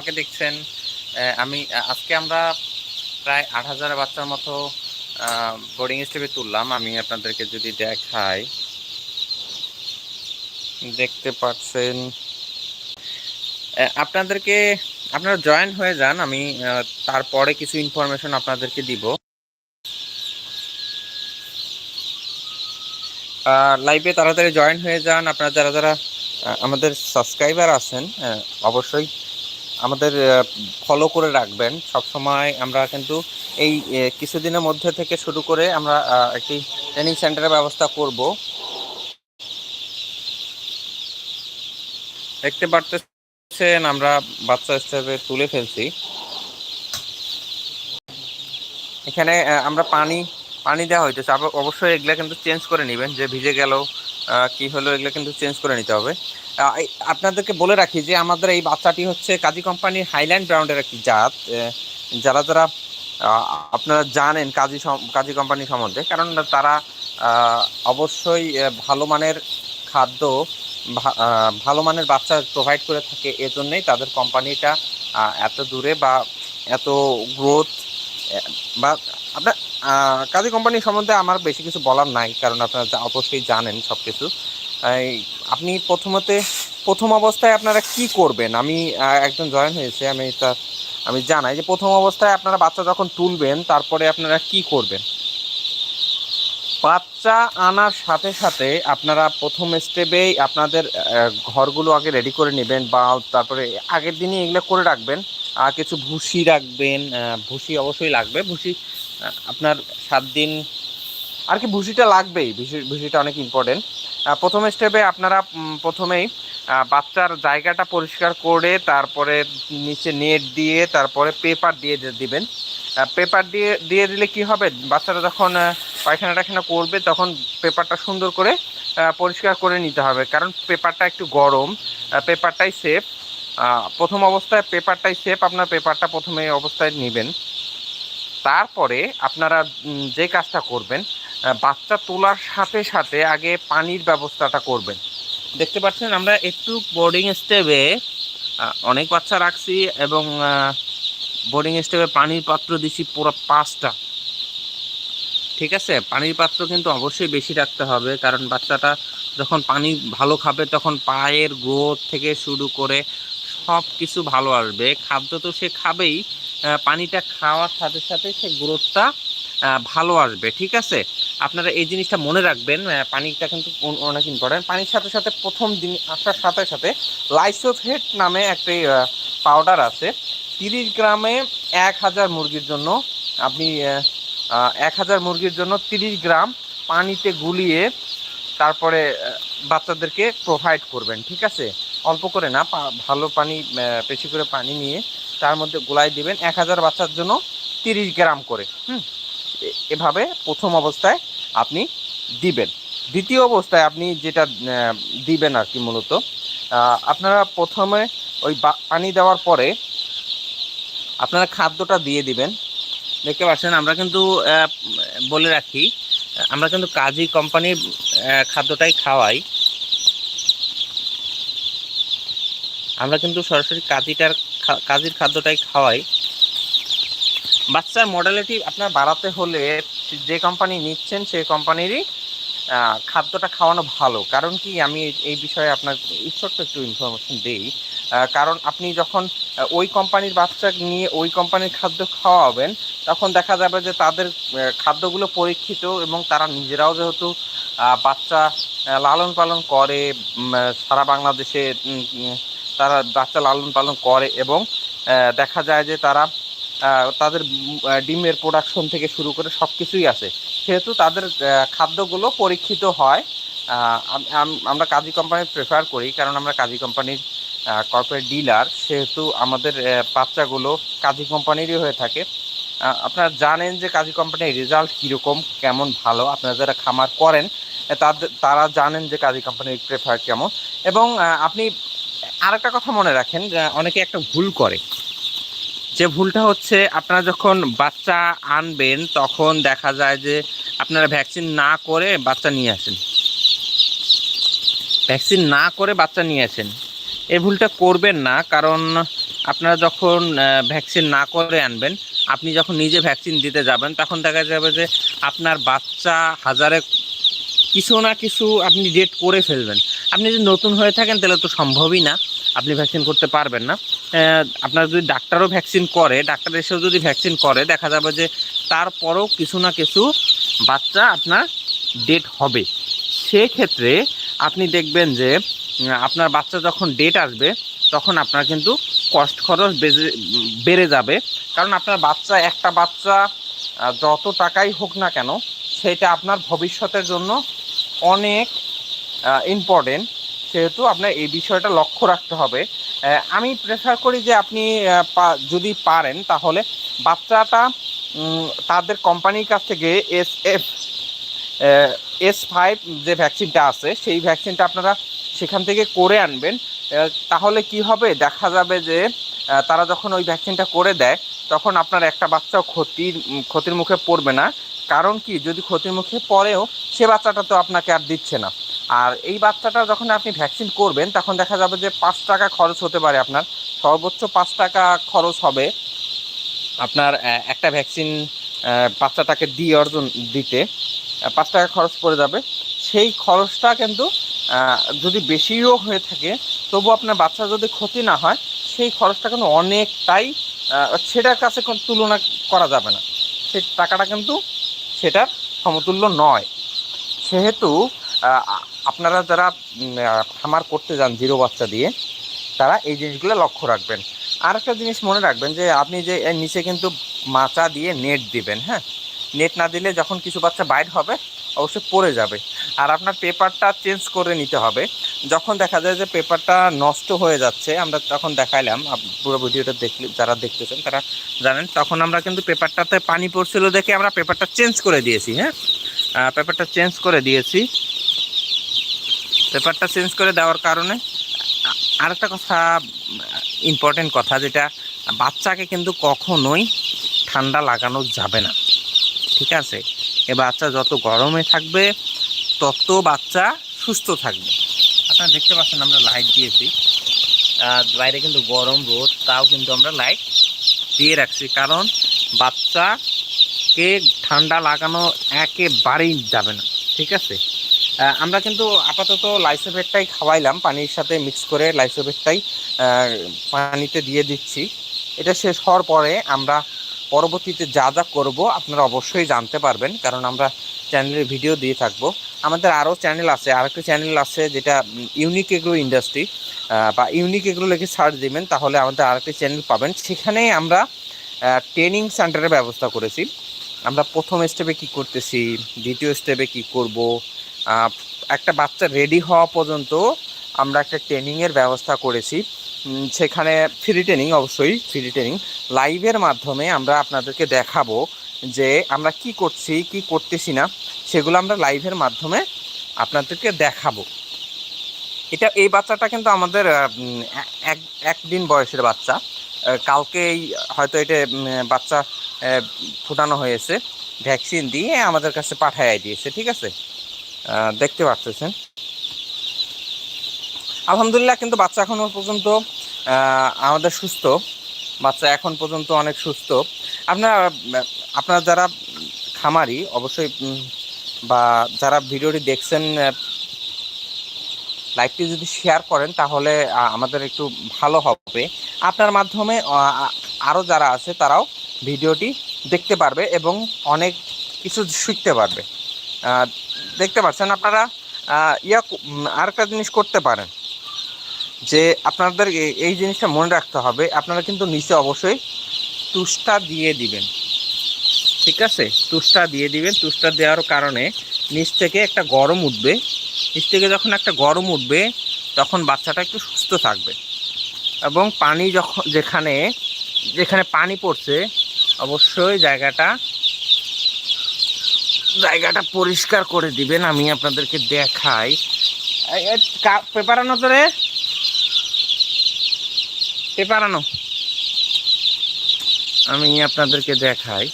আমাকে দেখছেন আমি আজকে আমরা প্রায় আট হাজার বাচ্চার মতো বোর্ডিং স্টেপে তুললাম। আমি আপনাদেরকে যদি দেখাই, দেখতে পাচ্ছেন আপনাদেরকে, আপনারা জয়েন হয়ে যান, আমি তারপরে কিছু ইনফরমেশন আপনাদেরকে দিব। লাইভে তাড়াতাড়ি জয়েন হয়ে যান। আপনারা যারা যারা আমাদের সাবস্ক্রাইবার আছেন অবশ্যই আমাদের ফলো করে রাখবেন। সব সময় আমরা কিন্তু এই কিছুদিনের মধ্যে থেকে শুরু করে আমরা একটি ট্রেনিং সেন্টারের ব্যবস্থা করব। দেখতে পারতেছেন, আমরা বাচ্চা হিসেবে তুলে ফেলছি। এখানে আমরা পানি পানি দেওয়া হইতেছে। অবশ্যই এগুলা কিন্তু চেঞ্জ করে নেবেন। যে ভিজে গেল কি হলো, এগুলো কিন্তু চেঞ্জ করে নিতে হবে। আপনাদেরকে বলে রাখি যে আমাদের এই বাচ্চাটি হচ্ছে কাজী কোম্পানির হাইল্যান্ড ব্রাউন্ডের একটি জাত যারা যারা আপনারা জানেন কাজী কাজী কোম্পানি সম্বন্ধে, কারণ তারা অবশ্যই ভালো মানের খাদ্য ভালো মানের বাচ্চা প্রোভাইড করে থাকে, এজন্যই তাদের কোম্পানিটা এত দূরে বা এত গ্রোথ বা আপনার কাজী কোম্পানি সম্বন্ধে আমার বেশি কিছু বলার নাই, কারণ আপনারা অবশ্যই জানেন সব কিছু আপনি প্রথমতে, প্রথম অবস্থায় আপনারা কি করবেন? আমি একজন জয়েন হয়েছে, আমি তা, আমি জানাই যে প্রথম অবস্থায় আপনারা বাচ্চা যখন তুলবেন, তারপরে আপনারা কি করবেন? বাচ্চা আনার সাথে সাথে আপনারা প্রথম স্টেপেই আপনাদের ঘরগুলো আগে রেডি করে নেবেন বা তারপরে আগের দিনই এগুলো করে রাখবেন। আর কিছু ভুসি রাখবেন ভুসি অবশ্যই লাগবে, ভুসি আপনার সাত দিন, আর কি ভুসিটা লাগবেই, ভুসি- ভুসিটা অনেক ইম্পর্টেন্ট প্রথম স্টেপে আপনারা প্রথমেই বাচ্চার জায়গাটা পরিষ্কার করে তারপরে নিচে নেট দিয়ে তারপরে পেপার দিয়ে দিবেন। পেপার দিয়ে দিয়ে দিলে কি হবে? বাচ্চারা যখন পায়খানা টায়খানা করবে তখন পেপারটা সুন্দর করে পরিষ্কার করে নিতে হবে। কারণ পেপারটা একটু গরম পেপারটাই সেফ প্রথম অবস্থায় পেপারটাই সেফ আপনার পেপারটা প্রথমে অবস্থায় নেবেন। তারপরে আপনারা যে কাজটা করবেন বাচ্চা তোলার সাথে সাথে আগে পানির ব্যবস্থাটা করবেন। দেখতে পাচ্ছেন, আমরা একটু বোর্ডিং স্টেপে অনেক বাচ্চা রাখছি এবং বোর্ডিং স্টেপে পানির পাত্র দিছি পুরো পাঁচটা। ঠিক আছে? পানির পাত্র কিন্তু অবশ্যই বেশি রাখতে হবে, কারণ বাচ্চাটা যখন পানি ভালো খাবে, তখন পায়ের গ্রোথ থেকে শুরু করে সব কিছু ভালো আসবে। খাদ্য তো সে খাবেই পানিটা খাওয়ার সাথে সাথে সে গ্রোথটা ভালো আসবে। ঠিক আছে? আপনারা এই জিনিসটা মনে রাখবেন পানিটা কিন্তু অনেক ইম্পর্টেন্ট পানির সাথে সাথে প্রথম দিন আসার সাথে সাথে লাইসোফেট নামে একটি পাউডার আছে। তিরিশ গ্রামে এক হাজার মুরগির জন্য আপনি এক হাজার মুরগির জন্য তিরিশ গ্রাম পানিতে গুলিয়ে তারপরে বাচ্চাদেরকে প্রোভাইড করবেন, ঠিক আছে? অল্প করে না ভালো পানি বেশি করে পানি নিয়ে তার মধ্যে গোলাই দিবেন। এক হাজার বাচ্চার জন্য তিরিশ গ্রাম করে, হুম? এভাবে প্রথম অবস্থায় আপনি দিবেন। দ্বিতীয় অবস্থায় আপনি যেটা দিবেন আর কি মূলত আপনারা প্রথমে ওই পানি দেওয়ার পরে আপনারা খাদ্যটা দিয়ে দিবেন। দেখতে পাচ্ছেন, আমরা কিন্তু বলে রাখি, আমরা কিন্তু কাজী কোম্পানির খাদ্যটাই খাওয়াই। আমরা কিন্তু সরাসরি কাজীটার কাজীর খাদ্যটাই খাওয়াই। বাচ্চার মডেলিটি আপনার বাড়াতে হলে যে কোম্পানি নিচ্ছেন সেই কোম্পানিরই খাদ্যটা খাওয়ানো ভালো। কারণ কি, আমি এই- বিষয়ে আপনার ছোট্ট একটু ইনফরমেশন দিই। কারণ আপনি যখন ওই কোম্পানির বাচ্চা নিয়ে ওই কোম্পানির খাদ্য খাওয়াবেন, তখন দেখা যাবে যে তাদের খাদ্যগুলো পরীক্ষিত এবং তারা নিজেরাও যেহেতু বাচ্চা লালন পালন করে সারা বাংলাদেশে তারা বাচ্চা লালন পালন করে এবং দেখা যায় যে তারা তাদের ডিমের প্রোডাকশন থেকে শুরু করে সব কিছুই আছে। সেহেতু তাদের খাদ্যগুলো পরীক্ষিত হয়। আমরা কাজী কোম্পানি প্রেফার করি, কারণ আমরা কাজী কোম্পানির কর্পোরেট ডিলার সেহেতু আমাদের বাচ্চাগুলো কাজী কোম্পানিরই হয়ে থাকে। আপনারা জানেন যে কাজী কোম্পানির রেজাল্ট কীরকম, কেমন ভালো, আপনারা যারা খামার করেন তাদের, তারা জানেন যে কাজী কোম্পানির প্রেফার কেমন। এবং আপনি আরেকটা কথা মনে রাখেন অনেকে একটা ভুল করে। যে ভুলটা হচ্ছে, আপনারা যখন বাচ্চা আনবেন, তখন দেখা যায় যে আপনারা ভ্যাকসিন না করে বাচ্চা নিয়ে আসেন। ভ্যাকসিন না করে বাচ্চা নিয়ে আসেন। এই ভুলটা করবেন না, কারণ আপনারা যখন ভ্যাকসিন না করে আনবেন, আপনি যখন নিজে ভ্যাকসিন দিতে যাবেন, তখন দেখা যাবে যে আপনার বাচ্চা হাজারে কিছু না কিছু আপনি ডেট করে ফেলবেন। আপনি যদি নতুন হয়ে থাকেন, তাহলে তো সম্ভবই না। আপনি ভ্যাকসিন করতে পারবেন না। আপনার যদি ডাক্তারও ভ্যাকসিন করে, ডাক্তার এসেও যদি ভ্যাকসিন করে, দেখা যাবে যে তারপরেও কিছু না কিছু বাচ্চা আপনার ডেট হবে। সেক্ষেত্রে আপনি দেখবেন যে আপনার বাচ্চা যখন ডেট আসবে, তখন আপনার কিন্তু কষ্ট খরচ বেড়ে যাবে। কারণ আপনার বাচ্চা, একটা বাচ্চা যত টাকাই হোক না কেন, সেটা আপনার ভবিষ্যতের জন্য অনেক ইম্পর্টেন্ট সেহেতু আপনার এই বিষয়টা লক্ষ্য রাখতে হবে। আমি প্রেফার করি যে আপনি যদি পারেন তাহলে বাচ্চাটা তাদের কোম্পানির কাছ থেকে এস এফ এস ফাইভ যে ভ্যাকসিনটা আছে, সেই ভ্যাকসিনটা আপনারা সেখান থেকে করে আনবেন। তাহলে কি হবে? দেখা যাবে যে তারা যখন ওই ভ্যাকসিনটা করে দেয়, তখন আপনার একটা বাচ্চাও ক্ষতির ক্ষতির মুখে পড়বে না। কারণ কি? যদি ক্ষতির মুখে পড়েও সে বাচ্চাটা তো আপনাকে আর দিচ্ছে না। আর এই বাচ্চাটা যখন আপনি ভ্যাকসিন করবেন, তখন দেখা যাবে যে পাঁচ টাকা খরচ হতে পারে আপনার। সর্বোচ্চ পাঁচ টাকা খরচ হবে আপনার একটা ভ্যাকসিন বাচ্চাটাকে দিয়ে অর্জন, দিতে পাঁচ টাকা খরচ পড়ে যাবে। সেই খরচটা কিন্তু যদি বেশিও হয়ে থাকে, তবু আপনার বাচ্চা যদি ক্ষতি না হয়, সেই খরচটা কিন্তু অনেকটাই সেটার কাছে তুলনা করা যাবে না। সেই টাকাটা কিন্তু সেটার সমতুল্য নয়। সেহেতু আপনারা যারা খামার করতে যান জিরো বাচ্চা দিয়ে, তারা এই জিনিসগুলো লক্ষ্য রাখবেন। আর একটা জিনিস মনে রাখবেন যে, আপনি যে, এর নিচে কিন্তু মাচা দিয়ে নেট দিবেন হ্যাঁ? নেট না দিলে যখন কিছু বাচ্চা বাইর হবে, অবশ্যই পড়ে যাবে। আর আপনার পেপারটা চেঞ্জ করে নিতে হবে। যখন দেখা যায় যে, পেপারটা নষ্ট হয়ে যাচ্ছে, আমরা তখন দেখাইলাম পুরো ভিডিওটা দেখলে, যারা দেখতেছেন, তারা জানেন, তখন আমরা কিন্তু পেপারটাতে পানি পড়ছিল দেখে আমরা পেপারটা চেঞ্জ করে দিয়েছি হ্যাঁ? পেপারটা চেঞ্জ করে দিয়েছি। পেপারটা চেঞ্জ করে দেওয়ার কারণে আরেকটা কথা ইম্পর্টেন্ট কথা যেটা, বাচ্চাকে কিন্তু কখনোই ঠান্ডা লাগানো যাবে না। ঠিক আছে? এ বাচ্চা যত গরমে থাকবে, তত বাচ্চা সুস্থ থাকবে। আপনারা দেখতে পাচ্ছেন আমরা লাইট দিয়েছি। বাইরে কিন্তু গরম রোদ, তাও কিন্তু আমরা লাইট দিয়ে রাখছি। কারণ বাচ্চাকে ঠান্ডা লাগানো একেবারেই যাবে না। ঠিক আছে? আমরা কিন্তু আপাতত লাইসোভেটটাই খাওয়াইলাম, পানির সাথে মিক্স করে লাইসোভেটটাই পানিতে দিয়ে দিচ্ছি। এটা শেষ হওয়ার পরে আমরা পরবর্তীতে যা যা করব আপনারা অবশ্যই জানতে পারবেন, কারণ আমরা চ্যানেলে ভিডিও দিয়ে থাকব। আমাদের আরও চ্যানেল আছে আর একটা চ্যানেল আছে যেটা ইউনিক এগ্রো ইন্ডাস্ট্রি বা ইউনিক এগ্রো লিখে সার্চ দিবেন, তাহলে আমাদের আরেকটি চ্যানেল পাবেন। সেখানে আমরা ট্রেনিং সেন্টারের ব্যবস্থা করেছি। আমরা প্রথম স্টেপে কি করতেছি, দ্বিতীয় স্টেপে কি করব একটা বাচ্চা রেডি হওয়া পর্যন্ত আমরা একটা ট্রেনিংয়ের ব্যবস্থা করেছি। সেখানে ফ্রি ট্রেনিং অবশ্যই ফ্রি ট্রেনিং লাইভের মাধ্যমে আমরা আপনাদেরকে দেখাবো যে আমরা কি করছি, কি করতেছি না, সেগুলো আমরা লাইভের মাধ্যমে আপনাদেরকে দেখাবো। এটা, এই বাচ্চাটা কিন্তু আমাদের এক একদিন বয়সের বাচ্চা। কালকেই হয়তো এটা বাচ্চা ফুটানো হয়েছে। ভ্যাকসিন দিয়ে আমাদের কাছে পাঠায় দিয়েছে, ঠিক আছে? দেখতে পাচ্ছেন আলহামদুলিল্লাহ, কিন্তু বাচ্চা এখনও পর্যন্ত আমাদের সুস্থ। বাচ্চা এখন পর্যন্ত অনেক সুস্থ। আপনারা আপনারা যারা খামারি, অবশ্যই বা যারা ভিডিওটি দেখছেন লাইভটি যদি শেয়ার করেন, তাহলে আমাদের একটু ভালো হবে। আপনার মাধ্যমে আরও যারা আছে, তারাও ভিডিওটি দেখতে পারবে এবং অনেক কিছু শিখতে পারবে। দেখতে পাচ্ছেন আপনারা ইয়া আরেকটা জিনিস করতে পারেন, যে আপনাদের এই জিনিসটা মনে রাখতে হবে, আপনারা কিন্তু নিচে অবশ্যই তুষটা দিয়ে দিবেন। ঠিক আছে? তুষটা দিয়ে দিবেন। তুষটা দেওয়ার কারণে নিচ থেকে একটা গরম উঠবে। নিচ থেকে যখন একটা গরম উঠবে, তখন বাচ্চাটা একটু সুস্থ থাকবে। এবং পানি যখন, যেখানে যেখানে পানি পড়ছে, অবশ্যই জায়গাটা জায়গাটা পরিষ্কার করে দিবেন আমি আপনাদেরকে দেখাই। এই, এই, কা- পেপার আনো তো রে। পেপার আনো। আমি আপনাদেরকে দেখাই।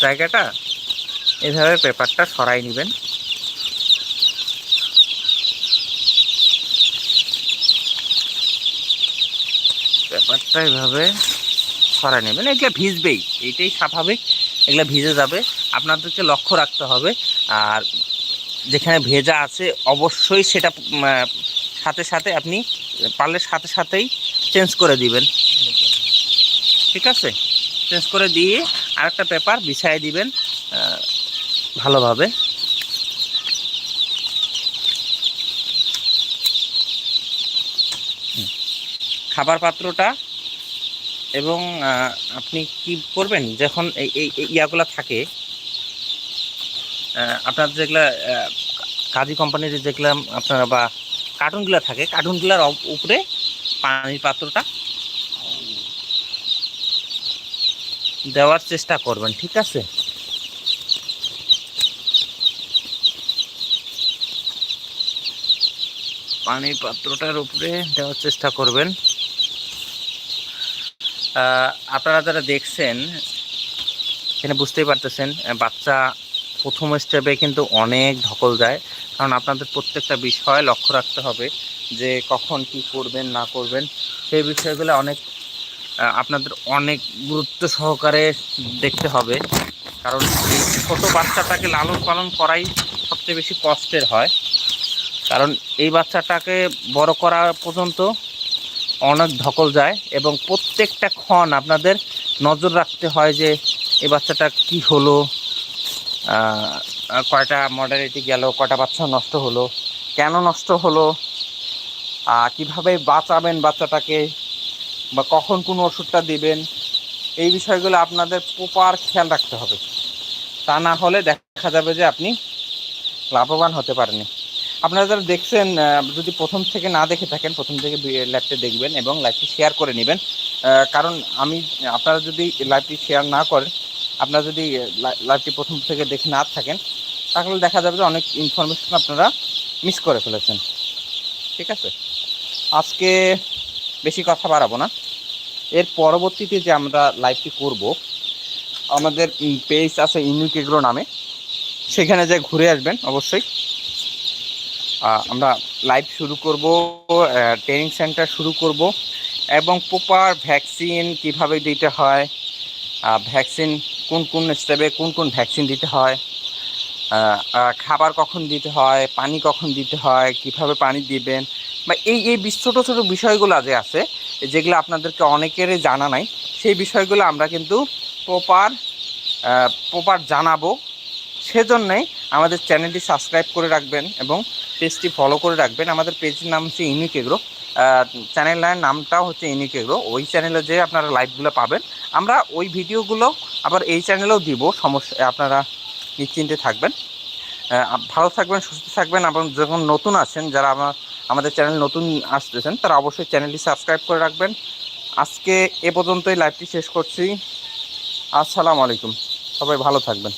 জায়গাটা এভাবে পেপারটা সরাই নেবেন। পেপারটা এভাবে সরাই নেবেন। এগুলো ভিজবেই এইটাই স্বাভাবিক। এগুলো ভিজে যাবে। আপনাদেরকে লক্ষ্য রাখতে হবে। আর যেখানে ভেজা আছে, অবশ্যই সেটা সাথে সাথে আপনি পারলে সাথে সাথেই চেঞ্জ করে দিবেন। ঠিক আছে? চেঞ্জ করে দিয়ে আরেকটা পেপার বিছাই দিবেন ভালোভাবে। খাবার পাত্রটা এবং আপনি কি করবেন? যখন এই এই থাকে আপনার যেগুলা কাজী কোম্পানির যেগুলা, আপনারা বা কার্টুনগুলো থাকে, কার্টুনগুলোর উপরে পানির পাত্রটা দেওয়ার চেষ্টা করবেন, ঠিক আছে? পানি পাত্রটার উপরে দেওয়ার চেষ্টা করবেন। আপনারা যারা দেখছেন, এখানে বুঝতেই পারতেছেন বাচ্চা প্রথম স্টেপে কিন্তু অনেক ধকল যায়। কারণ আপনাদের প্রত্যেকটা বিষয় লক্ষ্য রাখতে হবে যে কখন কি করবেন, না করবেন। সেই বিষয়গুলো অনেক আপনাদের অনেক গুরুত্ব সহকারে দেখতে হবে। কারণ ছোট বাচ্চাটাকে লালন পালন করাই সবচেয়ে বেশি কষ্টের হয়। কারণ এই বাচ্চাটাকে বড় করা পর্যন্ত অনেক ধকল যায় এবং প্রত্যেকটা ক্ষণ আপনাদের নজর রাখতে হয় যে এই বাচ্চাটা কি হলো কয়টা মডারিটি গেল, কয়টা বাচ্চা নষ্ট হলো, কেন নষ্ট হলো কীভাবে বাঁচাবেন বাচ্চাটাকে, বা কখন কোন ওষুধটা দিবেন, এই বিষয়গুলো আপনাদের প্রপার খেয়াল রাখতে হবে। তা না হলে দেখা যাবে যে আপনি লাভবান হতে পারেনি আপনারা যারা দেখছেন যদি প্রথম থেকে না দেখে থাকেন, প্রথম থেকে ল্যাবটা দেখবেন এবং লাইভটি শেয়ার করে নেবেন। কারণ আমি, আপনারা যদি লাইভটি শেয়ার না করেন আপনারা যদি লাইভটি প্রথম থেকে দেখে না থাকেন, তাহলে দেখা যাবে যে অনেক ইনফরমেশন আপনারা মিস করে ফেলেছেন। ঠিক আছে? আজকে বেশি কথা বাড়াবো না। এর পরবর্তীতে যে আমরা লাইভটি করব, আমাদের পেজ আছে ইউনিক এগ্রো নামে। সেখানে যে ঘুরে আসবেন, অবশ্যই। আমরা লাইভ শুরু করব ট্রেনিং সেন্টার শুরু করব, এবং প্রপার ভ্যাকসিন কীভাবে দিতে হয় ভ্যাকসিন কোন কোন স্টেপে কোন কোন ভ্যাকসিন দিতে হয় খাবার কখন দিতে হয়, পানি কখন দিতে হয়, কীভাবে পানি দিবেন, বা এই এই ছোটো ছোটো বিষয়গুলো যে আছে, যেগুলো আপনাদেরকে অনেকেরই জানা নাই, সেই বিষয়গুলো আমরা কিন্তু প্রপার প্রপার জানাব। সেজন্যই আমাদের চ্যানেলটি সাবস্ক্রাইব করে রাখবেন এবং পেজটি ফলো করে রাখবেন। আমাদের পেজের নাম হচ্ছে ইউনিক এগ্রো চ্যানেলের নামটাও হচ্ছে ইউনিক এগ্রো ওই চ্যানেলে যে আপনারা লাইভগুলো পাবেন। আমরা ওই ভিডিওগুলো আবার এই চ্যানেলেও দিব, সমস্যা আপনারা নিশ্চিন্তে থাকবেন। ভালো থাকবেন, সুস্থ থাকবেন, এবং যখন নতুন আছেন, যারা আমার আমাদের চ্যানেল নতুন আসতেছেন, তারা অবশ্যই চ্যানেলটি সাবস্ক্রাইব করে রাখবেন। আজকে এ পর্যন্তই লাইভটি শেষ করছি। আসসালামু আলাইকুম। সবাই ভালো থাকবেন।